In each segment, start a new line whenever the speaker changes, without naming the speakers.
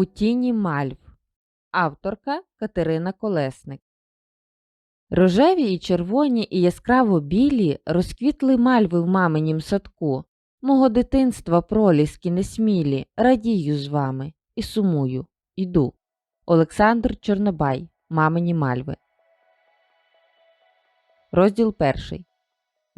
У тіні мальв. Авторка Катерина Колесник. Рожеві і червоні і яскраво білі розквітли мальви в маминім садку. Мого дитинства проліски несмілі, радію з вами і сумую, іду. Олександр Чорнобай. Мамині мальви. Розділ перший.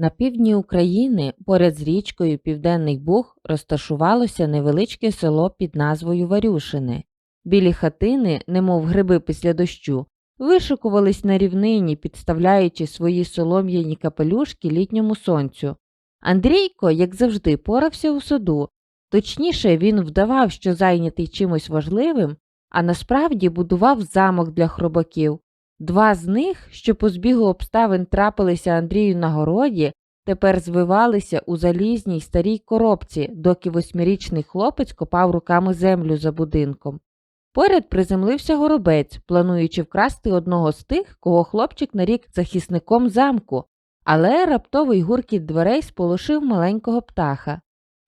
На півдні України, поряд з річкою Південний Буг, розташувалося невеличке село під назвою Варюшине. Білі хатини, немов гриби після дощу, вишикувались на рівнині, підставляючи свої солом'яні капелюшки літньому сонцю. Андрійко, як завжди, порався у саду. Точніше, він вдавав, що зайнятий чимось важливим, а насправді будував замок для хробаків. Два з них, що по збігу обставин трапилися Андрію на городі, тепер звивалися у залізній старій коробці, доки восьмирічний хлопець копав руками землю за будинком. Поряд приземлився горобець, плануючи вкрасти одного з тих, кого хлопчик нарік захисником замку, але раптовий гуркіт дверей сполошив маленького птаха.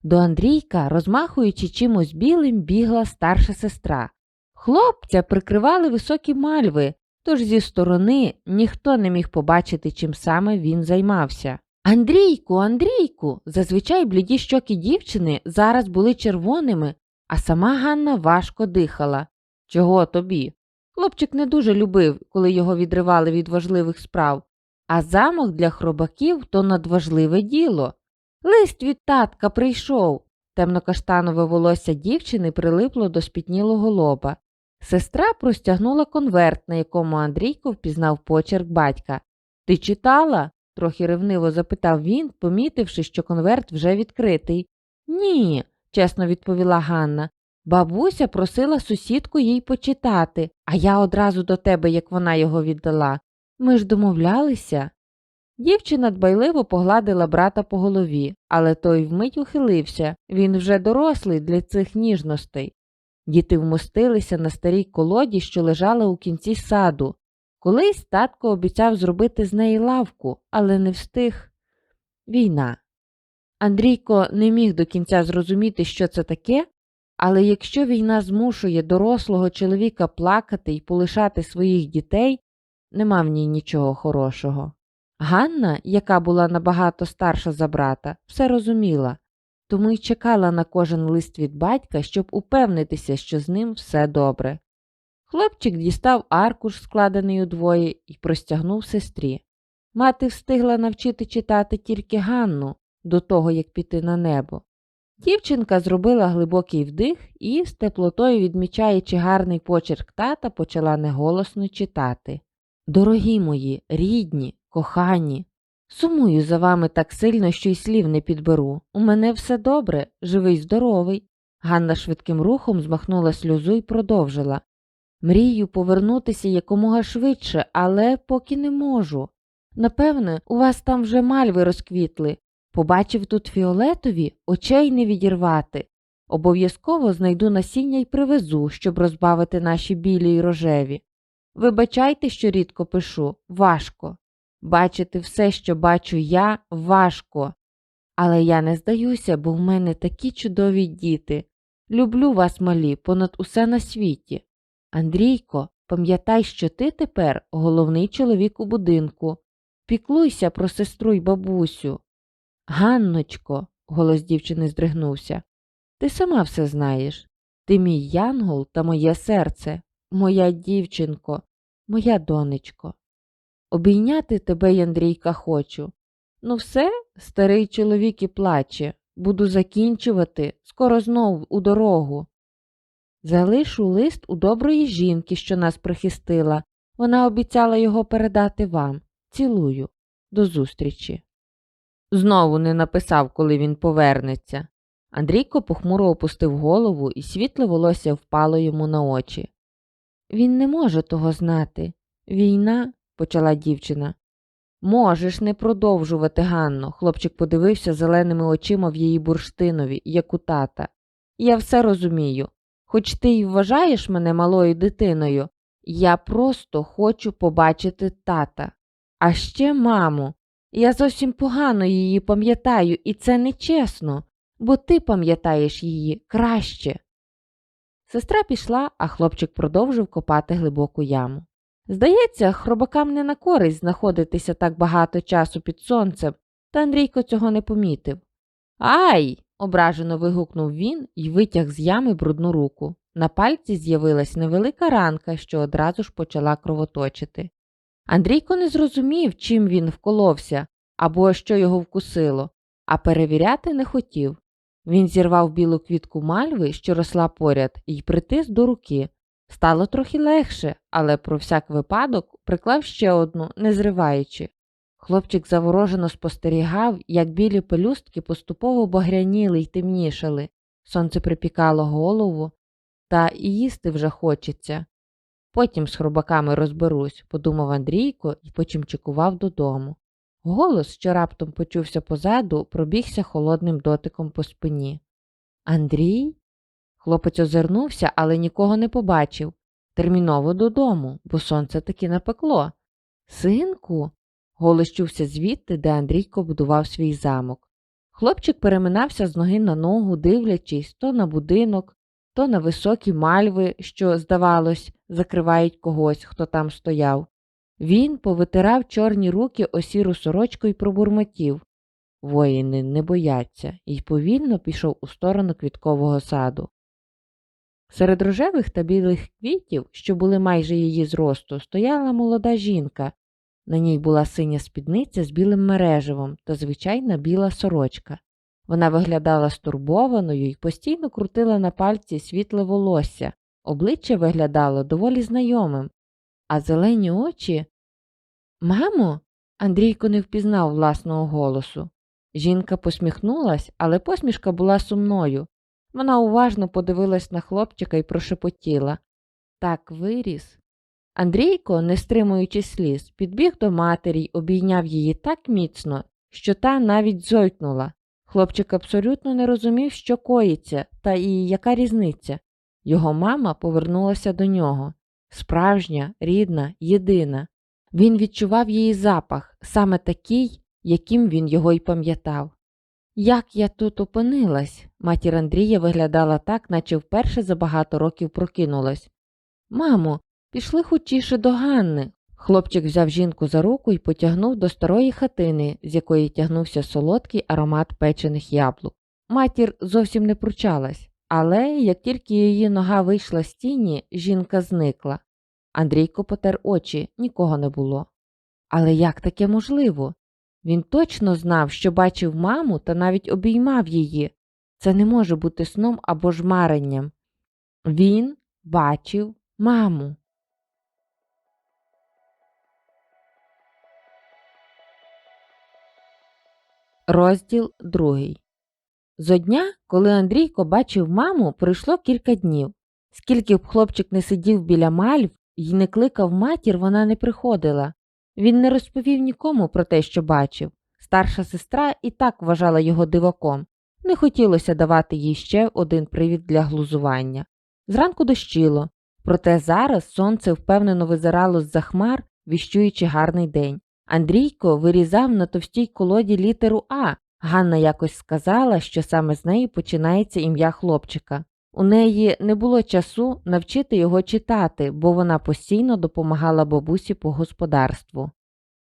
До Андрійка, розмахуючи чимось білим, бігла старша сестра. Хлопця прикривали високі мальви, тож зі сторони ніхто не міг побачити, чим саме він займався. Андрійку, Андрійку, зазвичай бліді щоки дівчини зараз були червоними, а сама Ганна важко дихала. Чого тобі? Хлопчик не дуже любив, коли його відривали від важливих справ, а замок для хробаків то надважливе діло. Лист від татка прийшов. Темнокаштанове волосся дівчини прилипло до спітнілого лоба. Сестра простягнула конверт, на якому Андрійко впізнав почерк батька. Ти читала? трохи ревниво запитав він, помітивши, що конверт вже відкритий. Ні, чесно відповіла Ганна. Бабуся просила сусідку їй почитати, а я одразу до тебе, як вона його віддала. Ми ж домовлялися. Дівчина дбайливо погладила брата по голові, але той вмить ухилився він вже дорослий для цих ніжностей. Діти вмостилися на старій колоді, що лежала у кінці саду. Колись татко обіцяв зробити з неї лавку, але не встиг. Війна. Андрійко не міг до кінця зрозуміти, що це таке, але якщо війна змушує дорослого чоловіка плакати і полишати своїх дітей, нема в ній нічого хорошого. Ганна, яка була набагато старша за брата, все розуміла, тому й чекала на кожен лист від батька, щоб упевнитися, що з ним все добре. Хлопчик дістав аркуш, складений удвоє, і простягнув сестрі. Мати встигла навчити читати тільки Ганну до того, як піти на небо. Дівчинка зробила глибокий вдих і, з теплотою відмічаючи гарний почерк тата, почала неголосно читати. Дорогі мої, рідні, кохані, сумую за вами так сильно, що й слів не підберу. У мене все добре, живий, здоровий. Ганна швидким рухом змахнула сльозу і продовжила. Мрію повернутися якомога швидше, але поки не можу. Напевне, у вас там вже мальви розквітли. Побачив тут фіолетові, очей не відірвати. Обов'язково знайду насіння й привезу, щоб розбавити наші білі й рожеві. Вибачайте, що рідко пишу, важко. Бачити все, що бачу я, важко. Але я не здаюся, бо в мене такі чудові діти. Люблю вас, малі, понад усе на світі. Андрійко, пам'ятай, що ти тепер головний чоловік у будинку. Піклуйся про сестру й бабусю. Ганночко, голос дівчини здригнувся, ти сама все знаєш. Ти мій янгол та моє серце, моя дівчинко, моя донечко. Обійняти тебе, й Андрійка, хочу. Ну, все, старий чоловік і плаче. Буду закінчувати, скоро знов у дорогу. Залишу лист у доброї жінки, що нас прихистила. Вона обіцяла його передати вам. Цілую. До зустрічі. Знову не написав, коли він повернеться. Андрійко похмуро опустив голову, і світле волосся впало йому на очі. Він не може того знати. Війна, почала дівчина. Можеш не продовжувати, Ганно. Хлопчик подивився зеленими очима в її бурштинові, як у тата. Я все розумію. Хоч ти й вважаєш мене малою дитиною, я просто хочу побачити тата. А ще маму. Я зовсім погано її пам'ятаю, і це нечесно, бо ти пам'ятаєш її краще. Сестра пішла, а хлопчик продовжив копати глибоку яму. Здається, хробакам не на користь знаходитися так багато часу під сонцем, та Андрійко цього не помітив. Ай! ображено вигукнув він і витяг з ями брудну руку. На пальці з'явилась невелика ранка, що одразу ж почала кровоточити. Андрійко не зрозумів, чим він вколовся або що його вкусило, а перевіряти не хотів. Він зірвав білу квітку мальви, що росла поряд, і притис до руки. Стало трохи легше, але про всяк випадок приклав ще одну, не зриваючи. Хлопчик заворожено спостерігав, як білі пелюстки поступово багряніли й темнішали. Сонце припікало голову, та і їсти вже хочеться. Потім з хробаками розберусь, подумав Андрійко і почимчикував додому. Голос, що раптом почувся позаду, пробігся холодним дотиком по спині. Андрій? Хлопець озирнувся, але нікого не побачив. Терміново додому, бо сонце таки напекло. Синку. Голос чувся звідти, де Андрійко будував свій замок. Хлопчик переминався з ноги на ногу, дивлячись то на будинок, то на високі мальви, що, здавалось, закривають когось, хто там стояв. Він повитирав чорні руки о сіру сорочку і пробурмотів. Воїни не бояться, і повільно пішов у сторону квіткового саду. Серед рожевих та білих квітів, що були майже її зросту, стояла молода жінка. На ній була синя спідниця з білим мереживом та звичайна біла сорочка. Вона виглядала стурбованою і постійно крутила на пальці світле волосся, обличчя виглядало доволі знайомим, а зелені очі. Мамо, Андрійко не впізнав власного голосу. Жінка посміхнулась, але посмішка була сумною. Вона уважно подивилась на хлопчика і прошепотіла Так виріс. Андрійко, не стримуючи сліз, підбіг до матері й обійняв її так міцно, що та навіть зойкнула. Хлопчик абсолютно не розумів, що коїться, та і яка різниця. Його мама повернулася до нього справжня, рідна, єдина. Він відчував її запах, саме такий, яким він його й пам'ятав. Як я тут опинилась? Матір Андрія виглядала так, наче вперше за багато років прокинулась. Мамо, пішли хутіше до Ганни. Хлопчик взяв жінку за руку і потягнув до старої хатини, з якої тягнувся солодкий аромат печених яблук. Матір зовсім не пручалась, але як тільки її нога вийшла з тіні, жінка зникла. Андрійко потер очі, нікого не було. Але як таке можливо? Він точно знав, що бачив маму та навіть обіймав її. Це не може бути сном або ж маренням. Він бачив маму. Розділ другий. Зо дня, коли Андрійко бачив маму, пройшло кілька днів. Скільки б хлопчик не сидів біля мальв і не кликав матір, вона не приходила. Він не розповів нікому про те, що бачив. Старша сестра і так вважала його диваком. Не хотілося давати їй ще один привід для глузування. Зранку дощило, проте зараз сонце впевнено визирало з-за хмар, віщуючи гарний день. Андрійко вирізав на товстій колоді літеру А. Ганна якось сказала, що саме з неї починається ім'я хлопчика. У неї не було часу навчити його читати, бо вона постійно допомагала бабусі по господарству.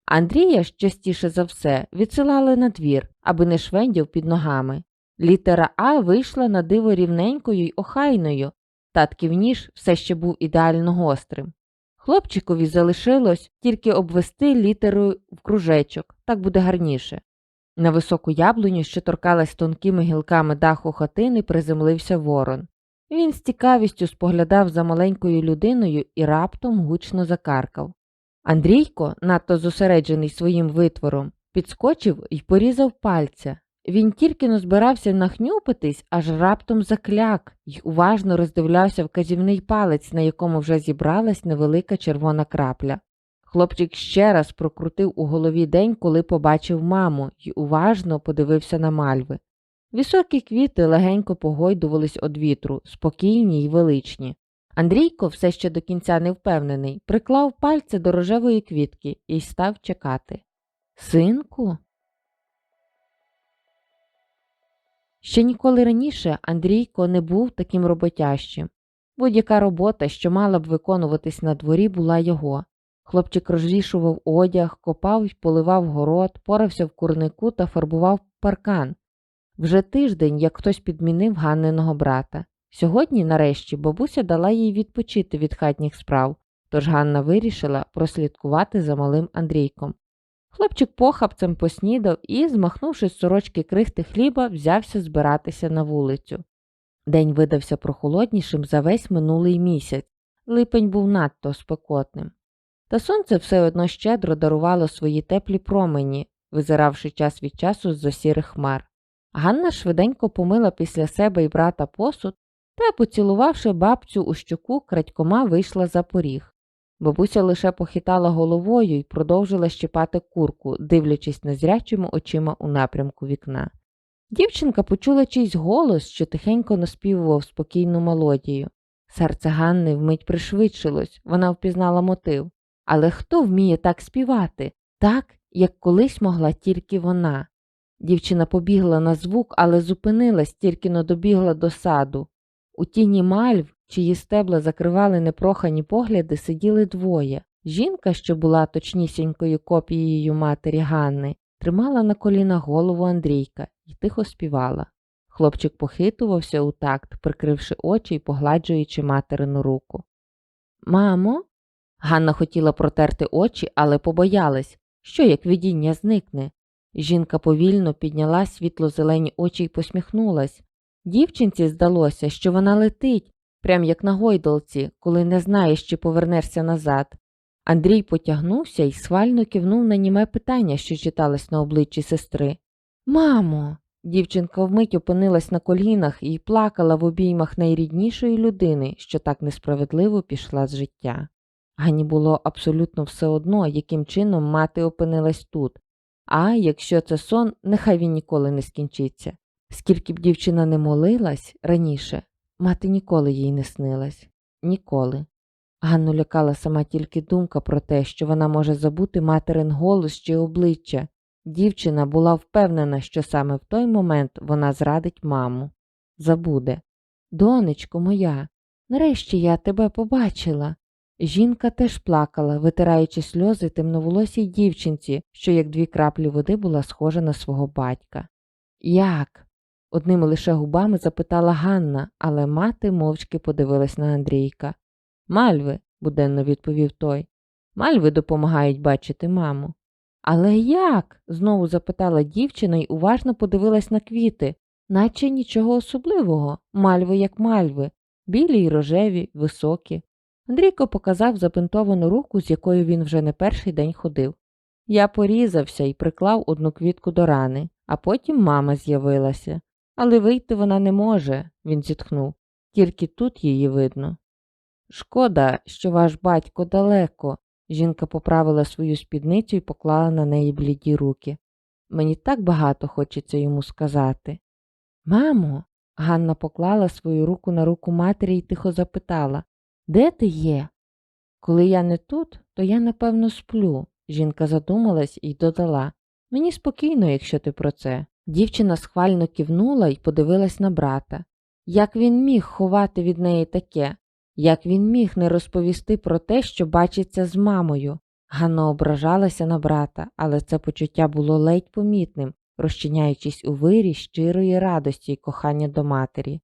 Андрія частіше за все відсилали на двір, аби не швендяв під ногами. Літера А вийшла на диво рівненькою й охайною, татків ніж все ще був ідеально гострим. Хлопчикові залишилось тільки обвести літерою в кружечок, так буде гарніше. На високу яблуню, що торкалась тонкими гілками даху хатини, приземлився ворон. Він з цікавістю споглядав за маленькою людиною і раптом гучно закаркав. Андрійко, надто зосереджений своїм витвором, підскочив і порізав пальця. Він тільки но збирався нахнюпитись, аж раптом закляк і уважно роздивлявся вказівний палець, на якому вже зібралась невелика червона крапля. Хлопчик ще раз прокрутив у голові день, коли побачив маму, і уважно подивився на мальви. Високі квіти легенько погойдувались од вітру, спокійні й величні. Андрійко, все ще до кінця не впевнений, приклав пальце до рожевої квітки і став чекати. Синку? Ще ніколи раніше Андрійко не був таким роботящим. Будь-яка робота, що мала б виконуватись на дворі, була його. Хлопчик розвішував одяг, копав й поливав город, порався в курнику та фарбував паркан. Вже тиждень, як хтось підмінив Ганниного брата. Сьогодні, нарешті, бабуся дала їй відпочити від хатніх справ, тож Ганна вирішила прослідкувати за малим Андрійком. Хлопчик похапцем поснідав і, змахнувши з сорочки крихти хліба, взявся збиратися на вулицю. День видався прохолоднішим за весь минулий місяць. Липень був надто спекотним. Та сонце все одно щедро дарувало свої теплі промені, визиравши час від часу з-за сірих хмар. Ганна швиденько помила після себе і брата посуд та, поцілувавши бабцю у щоку, крадькома вийшла за поріг. Бабуся лише похитала головою і продовжила щипати курку, дивлячись незрячими очима у напрямку вікна. Дівчинка почула чийсь голос, що тихенько наспівував спокійну мелодію. Серце Ганни вмить пришвидшилось, вона впізнала мотив. Але хто вміє так співати, так, як колись могла тільки вона? Дівчина побігла на звук, але зупинилась, тільки но добігла до саду. У тіні мальв, чиї стебла закривали непрохані погляди, сиділи двоє. Жінка, що була точнісінькою копією матері Ганни, тримала на колінах голову Андрійка і тихо співала. Хлопчик похитувався у такт, прикривши очі і погладжуючи материну руку. Мамо? Ганна хотіла протерти очі, але побоялась, що як видіння зникне. Жінка повільно підняла світло-зелені очі й посміхнулась. Дівчинці здалося, що вона летить, прям як на гойдалці, коли не знаєш, чи повернешся назад. Андрій потягнувся і схвально кивнув на німе питання, що читалось на обличчі сестри. Мамо. Дівчинка вмить опинилась на колінах і плакала в обіймах найріднішої людини, що так несправедливо пішла з життя. Гані було абсолютно все одно, яким чином мати опинилась тут, а якщо це сон, нехай він ніколи не скінчиться. Скільки б дівчина не молилась раніше, мати ніколи їй не снилась. Ніколи. Ганну лякала сама тільки думка про те, що вона може забути материн голос чи обличчя. Дівчина була впевнена, що саме в той момент вона зрадить маму. Забуде. Донечко моя, нарешті я тебе побачила. Жінка теж плакала, витираючи сльози темноволосій дівчинці, що як дві краплі води була схожа на свого батька. Як? одними лише губами запитала Ганна, але мати мовчки подивилась на Андрійка. Мальви, буденно відповів той. Мальви допомагають бачити маму. Але як? знову запитала дівчина і уважно подивилась на квіти, наче нічого особливого, мальви як мальви, білі й рожеві, високі. Андрійко показав забинтовану руку, з якою він вже не перший день ходив. Я порізався і приклав одну квітку до рани, а потім мама з'явилася. Але вийти вона не може, він зітхнув, тільки тут її видно. Шкода, що ваш батько далеко. Жінка поправила свою спідницю і поклала на неї бліді руки. Мені так багато хочеться йому сказати. Мамо, Ганна поклала свою руку на руку матері і тихо запитала Де ти є? Коли я не тут, то я напевно сплю. Жінка задумалась і додала Мені спокійно, якщо ти про це. Дівчина схвально кивнула і подивилась на брата. Як він міг ховати від неї таке? Як він міг не розповісти про те, що бачиться з мамою? Ганна ображалася на брата, але це почуття було ледь помітним, розчиняючись у вирі щирої радості й кохання до матері.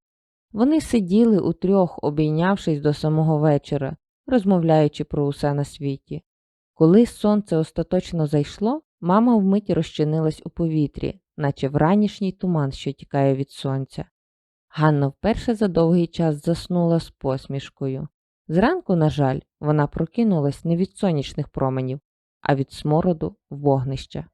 Вони сиділи утрьох, обійнявшись до самого вечора, розмовляючи про усе на світі. Коли сонце остаточно зайшло, мама вмить розчинилась у повітрі, наче вранішній туман, що тікає від сонця. Ганна вперше за довгий час заснула з посмішкою. Зранку, на жаль, вона прокинулась не від сонячних променів, а від смороду вогнища.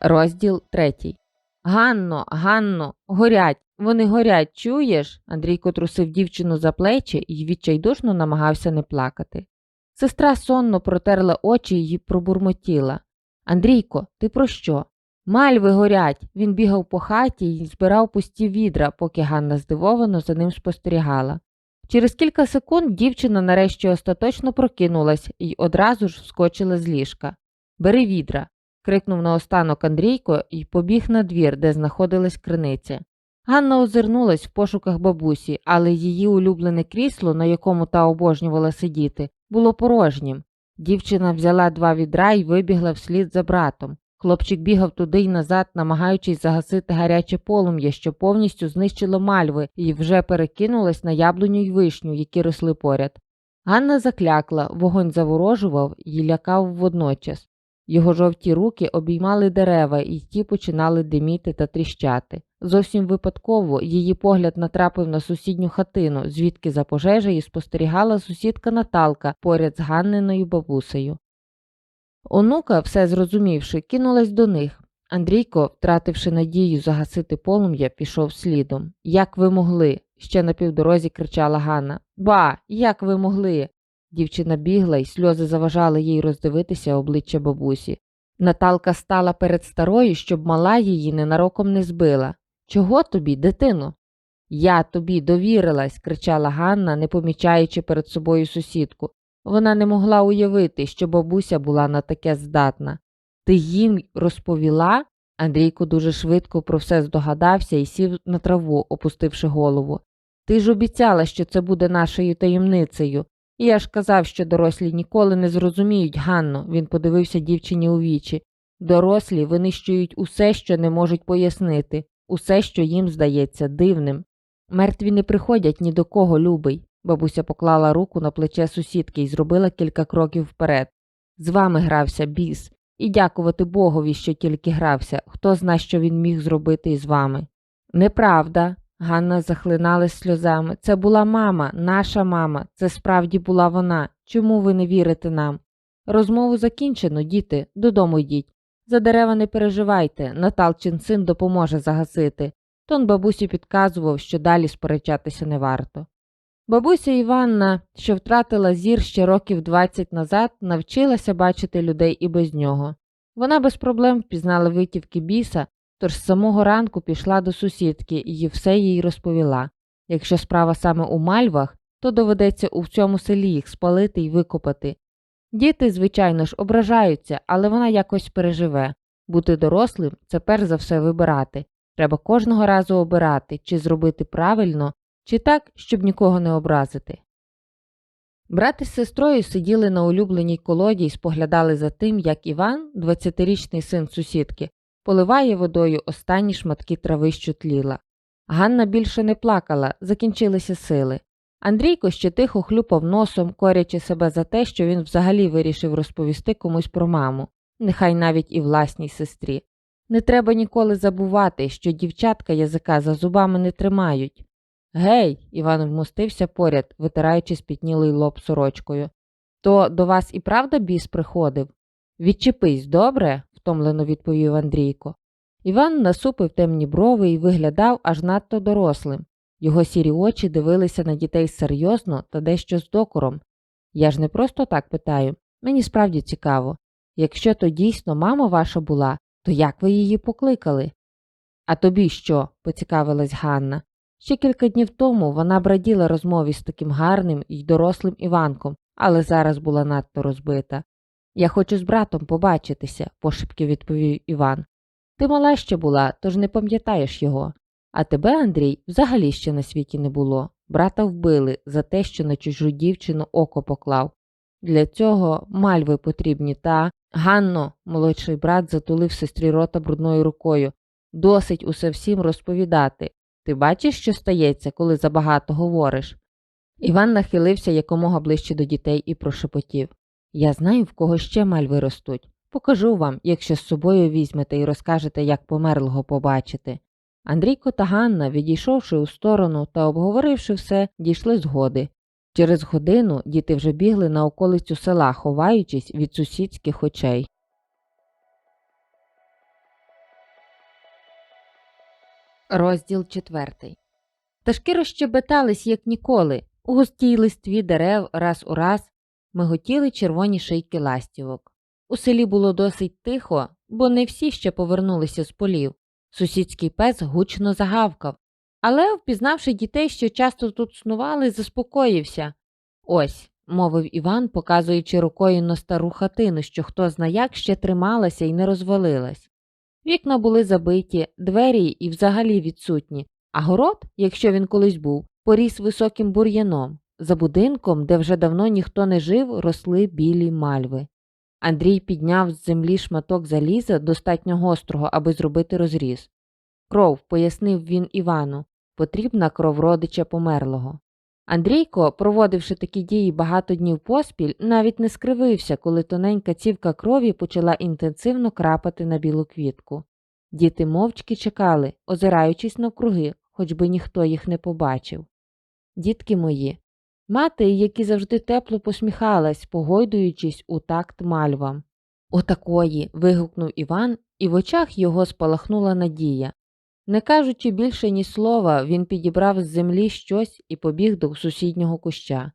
Розділ третій. Ганно, Ганно, горять, вони горять, чуєш? Андрійко трусив дівчину за плечі і відчайдушно намагався не плакати. Сестра сонно протерла очі і пробурмотіла. Андрійко, ти про що? Мальви горять. Він бігав по хаті і збирав пусті відра, поки Ганна здивовано за ним спостерігала. Через кілька секунд дівчина нарешті остаточно прокинулась і одразу ж вскочила з ліжка. Бери відра. Крикнув наостанок Андрійко і побіг на двір, де знаходилась криниця. Ганна озирнулась в пошуках бабусі, але її улюблене крісло, на якому та обожнювала сидіти, було порожнім. Дівчина взяла два відра і вибігла вслід за братом. Хлопчик бігав туди й назад, намагаючись загасити гаряче полум'я, що повністю знищило мальви і вже перекинулось на яблуню й вишню, які росли поряд. Ганна заклякла, вогонь заворожував і лякав водночас. Його жовті руки обіймали дерева, і ті починали диміти та тріщати. Зовсім випадково її погляд натрапив на сусідню хатину, звідки за пожежею спостерігала сусідка Наталка поряд з Ганниною бабусею. Онука, все зрозумівши, кинулась до них. Андрійко, втративши надію загасити полум'я, пішов слідом. Як ви могли? ще на півдорозі кричала Ганна. Ба, як ви могли? Дівчина бігла, і сльози заважали їй роздивитися обличчя бабусі. Наталка стала перед старою, щоб мала її ненароком не збила. Чого тобі, дитино? Я тобі довірилась, кричала Ганна, не помічаючи перед собою сусідку. Вона не могла уявити, що бабуся була на таке здатна. Ти їм розповіла? Андрійко дуже швидко про все здогадався і сів на траву, опустивши голову. Ти ж обіцяла, що це буде нашою таємницею. Я ж казав, що дорослі ніколи не зрозуміють, Ганно, він подивився дівчині у вічі. Дорослі винищують усе, що не можуть пояснити, усе, що їм здається дивним. Мертві не приходять ні до кого, любий. Бабуся поклала руку на плече сусідки і зробила кілька кроків вперед. З вами грався біс, і дякувати Богові, що тільки грався, хто зна, що він міг зробити із вами. Неправда. Ганна захлиналась сльозами. Це була мама, наша мама, це справді була вона. Чому ви не вірите нам? Розмову закінчено, діти, додому йдіть. За дерева не переживайте, Наталчин син допоможе загасити. Тон бабусі підказував, що далі сперечатися не варто. Бабуся Іванна, що втратила зір ще років 20 назад, навчилася бачити людей і без нього. Вона без проблем впізнала витівки біса, тож з самого ранку пішла до сусідки і все їй розповіла. Якщо справа саме у мальвах, то доведеться у цьому селі їх спалити і викопати. Діти, звичайно ж, ображаються, але вона якось переживе. Бути дорослим це перш за все вибирати. Треба кожного разу обирати, чи зробити правильно, чи так, щоб нікого не образити. Брат із сестрою сиділи на улюбленій колоді і споглядали за тим, як Іван, 20-річний син сусідки, поливає водою останні шматки трави, що тліла. Ганна більше не плакала, закінчилися сили. Андрійко ще тихо хлюпав носом, корячи себе за те, що він взагалі вирішив розповісти комусь про маму, нехай навіть і власній сестрі. Не треба ніколи забувати, що дівчатка язика за зубами не тримають. Гей, Іван вмостився поряд, витираючи спітнілий лоб сорочкою. То до вас і правда біс приходив? Відчепись, добре? Втомлено відповів Андрійко. Іван насупив темні брови і виглядав аж надто дорослим. Його сірі очі дивилися на дітей серйозно та дещо з докором. Я ж не просто так питаю, мені справді цікаво. Якщо то дійсно мама ваша була, то як ви її покликали? А тобі що? поцікавилась Ганна. Ще кілька днів тому вона браділа розмові з таким гарним і дорослим Іванком, але зараз була надто розбита. Я хочу з братом побачитися, пошепки відповів Іван. Ти мала ще була, тож не пам'ятаєш його. А тебе, Андрій, взагалі ще на світі не було. Брата вбили за те, що на чужу дівчину око поклав. Для цього мальви потрібні, та. Ганно, молодший брат затулив сестрі рота брудною рукою. Досить усе всім розповідати. Ти бачиш, що стається, коли забагато говориш? Іван нахилився якомога ближче до дітей і прошепотів Я знаю, в кого ще мальви ростуть. Покажу вам, якщо з собою візьмете і розкажете, як померлого побачити. Андрійко та Ганна, відійшовши у сторону та обговоривши все, дійшли згоди. Через годину діти вже бігли на околицю села, ховаючись від сусідських очей. Розділ четвертий. Пташки розщебетались, як ніколи. У густій листві дерев раз у раз миготіли червоні шийки ластівок. У селі було досить тихо, бо не всі ще повернулися з полів. Сусідський пес гучно загавкав, але, впізнавши дітей, що часто тут снували, заспокоївся. Ось, мовив Іван, показуючи рукою на стару хатину, що хто зна як ще трималася і не розвалилась. Вікна були забиті, двері і взагалі відсутні, а город, якщо він колись був, поріс високим бур'яном. За будинком, де вже давно ніхто не жив, росли білі мальви. Андрій підняв з землі шматок заліза достатньо гострого, аби зробити розріз. Кров, пояснив він Івану, потрібна кров родича померлого. Андрійко, проводивши такі дії багато днів поспіль, навіть не скривився, коли тоненька цівка крові почала інтенсивно крапати на білу квітку. Діти мовчки чекали, озираючись навкруги, хоч би ніхто їх не побачив. Дітки мої, мати, які завжди тепло посміхалась, погойдуючись у такт мальвам. Отакої. вигукнув Іван, і в очах його спалахнула надія. Не кажучи більше ні слова, він підібрав з землі щось і побіг до сусіднього куща.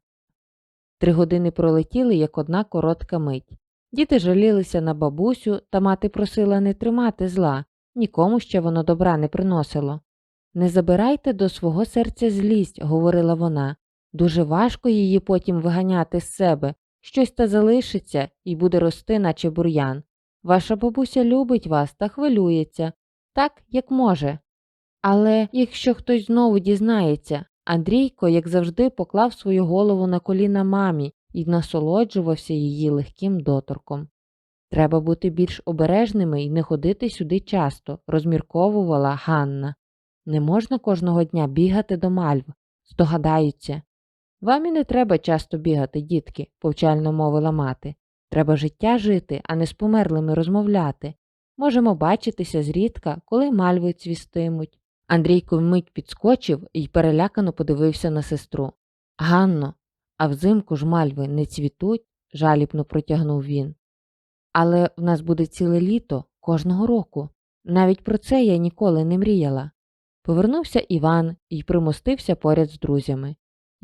Три години пролетіли, як одна коротка мить. Діти жалілися на бабусю, та мати просила не тримати зла, нікому ще воно добра не приносило. Не забирайте до свого серця злість, говорила вона. Дуже важко її потім виганяти з себе, щось та залишиться і буде рости, наче бур'ян. Ваша бабуся любить вас та хвилюється, так, як може. Але якщо хтось знову дізнається, Андрійко, як завжди, поклав свою голову на коліна мамі і насолоджувався її легким доторком. Треба бути більш обережними і не ходити сюди часто, розмірковувала Ганна. Не можна кожного дня бігати до мальв, здогадаються. Вам і не треба часто бігати, дітки, повчально мовила мати. Треба життя жити, а не з померлими розмовляти. Можемо бачитися зрідка, коли мальви цвістимуть. Андрійко вмить підскочив і перелякано подивився на сестру. Ганно, а взимку ж мальви не цвітуть, жалібно протягнув він. Але в нас буде ціле літо кожного року. Навіть про це я ніколи не мріяла. Повернувся Іван і примостився поряд з друзями.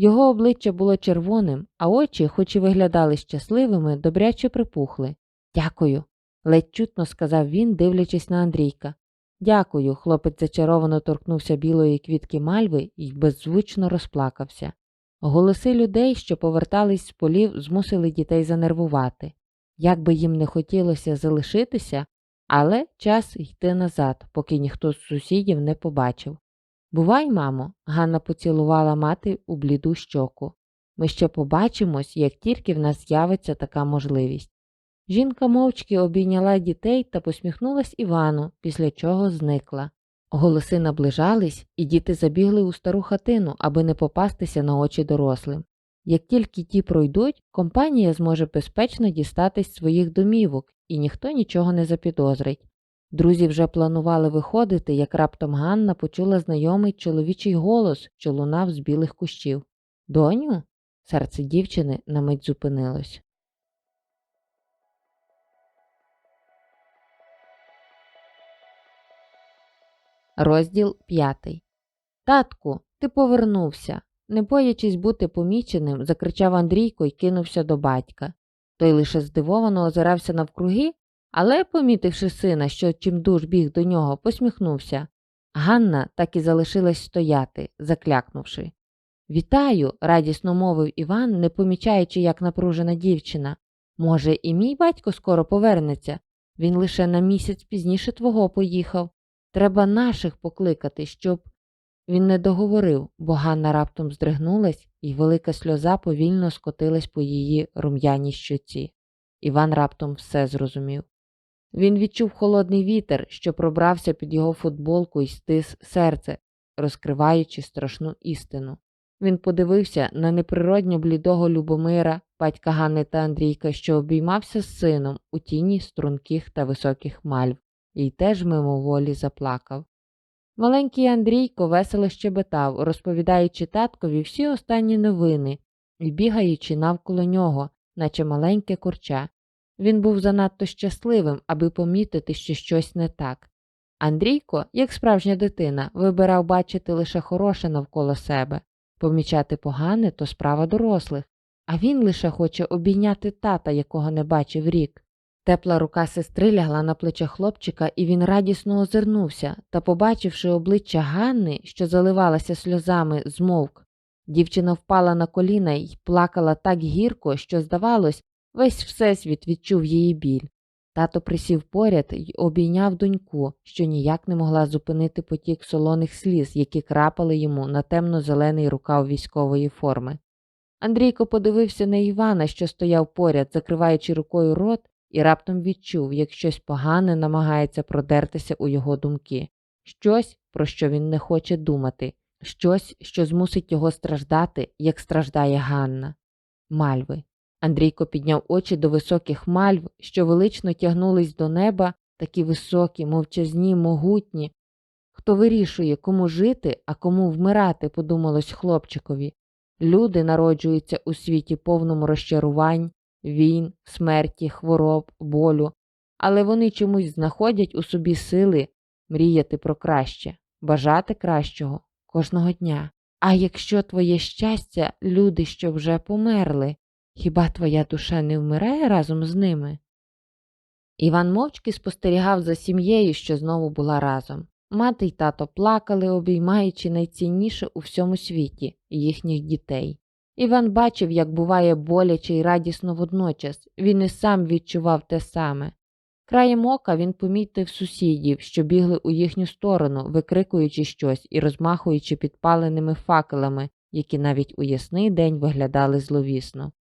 Його обличчя було червоним, а очі, хоч і виглядали щасливими, добряче припухли. Дякую, ледь чутно сказав він, дивлячись на Андрійка. Дякую, хлопець зачаровано торкнувся білої квітки мальви і беззвучно розплакався. Голоси людей, що повертались з полів, змусили дітей занервувати. Як би їм не хотілося залишитися, але час йти назад, поки ніхто з сусідів не побачив. Бувай, мамо, Ганна поцілувала мати у бліду щоку. Ми ще побачимось, як тільки в нас з'явиться така можливість. Жінка мовчки обійняла дітей та посміхнулась Івану, після чого зникла. Голоси наближались, і діти забігли у стару хатину, аби не попастися на очі дорослим. Як тільки ті пройдуть, компанія зможе безпечно дістатись своїх домівок, і ніхто нічого не запідозрить. Друзі вже планували виходити, як раптом Ганна почула знайомий чоловічий голос, що лунав з білих кущів. Доню? Серце дівчини на мить зупинилось. Розділ п'ятий. Татку, ти повернувся. Не боячись бути поміченим, закричав Андрійко і кинувся до батька. Той лише здивовано озирався навкруги, але, помітивши сина, що чимдуж біг до нього, посміхнувся. Ганна так і залишилась стояти, заклякнувши. Вітаю, радісно мовив Іван, не помічаючи, як напружена дівчина. Може, і мій батько скоро повернеться. Він лише на місяць пізніше твого поїхав. Треба наших покликати, щоб. Він не договорив, бо Ганна раптом здригнулась, і велика сльоза повільно скотилась по її рум'яній щоці. Іван раптом все зрозумів. Він відчув холодний вітер, що пробрався під його футболку і стис серце, розкриваючи страшну істину. Він подивився на неприродньо блідого Любомира, батька Ганни та Андрійка, що обіймався з сином у тіні струнких та високих мальв, і теж мимоволі заплакав. Маленький Андрійко весело щебетав, розповідаючи таткові всі останні новини і бігаючи навколо нього, наче маленьке курча. Він був занадто щасливим, аби помітити, що щось не так. Андрійко, як справжня дитина, вибирав бачити лише хороше навколо себе, помічати погане то справа дорослих, а він лише хоче обійняти тата, якого не бачив рік. Тепла рука сестри лягла на плече хлопчика, і він радісно озирнувся та, побачивши обличчя Ганни, що заливалася сльозами, змовк. Дівчина впала на коліна і плакала так гірко, що, здавалось, весь всесвіт відчув її біль. Тато присів поряд і обійняв доньку, що ніяк не могла зупинити потік солоних сліз, які крапали йому на темно-зелений рукав військової форми. Андрійко подивився на Івана, що стояв поряд, закриваючи рукою рот, і раптом відчув, як щось погане намагається продертися у його думки, щось, про що він не хоче думати, щось, що змусить його страждати, як страждає Ганна. Мальви. Андрійко підняв очі до високих мальв, що велично тягнулись до неба, такі високі, мовчазні, могутні. Хто вирішує, кому жити, а кому вмирати, подумалось хлопчикові. Люди народжуються у світі повному розчарувань, війн, смерті, хвороб, болю, але вони чомусь знаходять у собі сили мріяти про краще, бажати кращого кожного дня. А якщо твоє щастя, люди, що вже померли, хіба твоя душа не вмирає разом з ними? Іван мовчки спостерігав за сім'єю, що знову була разом. Мати й тато плакали, обіймаючи найцінніше у всьому світі їхніх дітей. Іван бачив, як буває боляче й радісно водночас, він і сам відчував те саме. Краєм ока він помітив сусідів, що бігли у їхню сторону, викрикуючи щось і розмахуючи підпаленими факелами, які навіть у ясний день виглядали зловісно.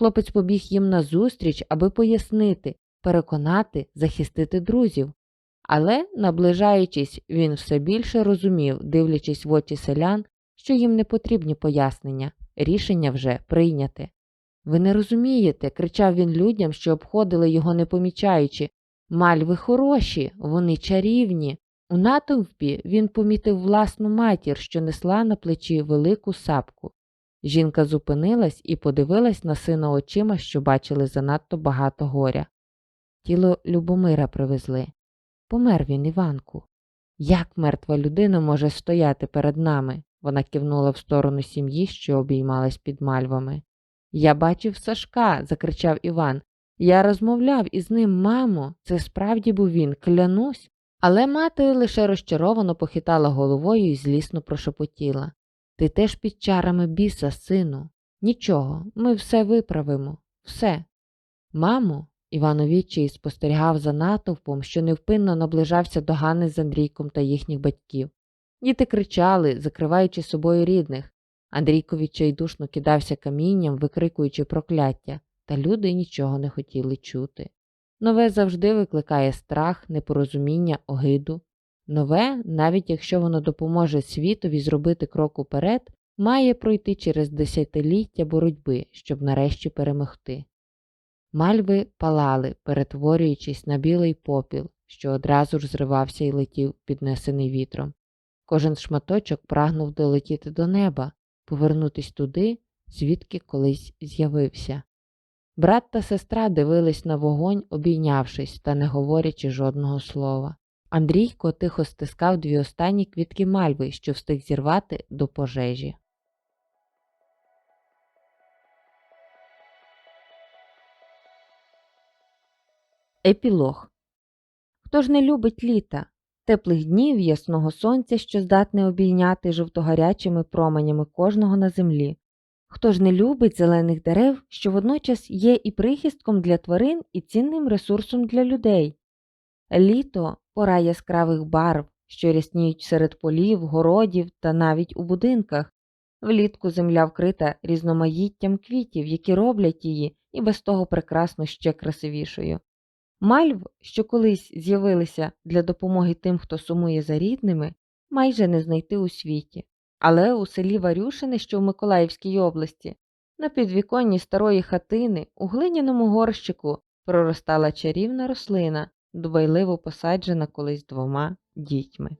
Хлопець побіг їм назустріч, аби пояснити, переконати, захистити друзів. Але, наближаючись, він все більше розумів, дивлячись в очі селян, що їм не потрібні пояснення, рішення вже прийняте. Ви не розумієте, кричав він людям, що обходили його не помічаючи. Мальви хороші, вони чарівні. У натовпі він помітив власну матір, що несла на плечі велику сапку. Жінка зупинилась і подивилась на сина очима, що бачили занадто багато горя. Тіло Любомира привезли. Помер він, Іванку. Як мертва людина може стояти перед нами? Вона кивнула в сторону сім'ї, що обіймалась під мальвами. Я бачив Сашка, закричав Іван. Я розмовляв із ним, мамо, це справді був він, клянусь. Але мати лише розчаровано похитала головою і злісно прошепотіла. Ти теж під чарами біса, сину. Нічого, ми все виправимо, все. Мамо, Іван у відчаї спостерігав за натовпом, що невпинно наближався до Ганни з Андрійком та їхніх батьків. Діти кричали, закриваючи собою рідних. Андрійко відчайдушно кидався камінням, викрикуючи прокляття, та люди нічого не хотіли чути. Нове завжди викликає страх, непорозуміння, огиду. Нове, навіть якщо воно допоможе світові зробити крок уперед, має пройти через десятиліття боротьби, щоб нарешті перемогти. Мальви палали, перетворюючись на білий попіл, що одразу ж зривався і летів, піднесений вітром. Кожен шматочок прагнув долетіти до неба, повернутись туди, звідки колись з'явився. Брат та сестра дивились на вогонь, обійнявшись та не говорячи жодного слова. Андрійко тихо стискав дві останні квітки мальви, що встиг зірвати до пожежі. Епілог Хто ж не любить літа, теплих днів, ясного сонця, що здатне обійняти жовтогарячими променями кожного на землі? Хто ж не любить зелених дерев, що водночас є і прихистком для тварин, і цінним ресурсом для людей? Літо пора яскравих барв, що рясніють серед полів, городів та навіть у будинках. Влітку земля вкрита різноманіттям квітів, які роблять її і без того прекрасно ще красивішою. Мальв, що колись з'явилися для допомоги тим, хто сумує за рідними, майже не знайти у світі. Але у селі Варюшини, що в Миколаївській області, на підвіконні старої хатини у глиняному горщику проростала чарівна рослина, дбайливо посаджена колись двома дітьми.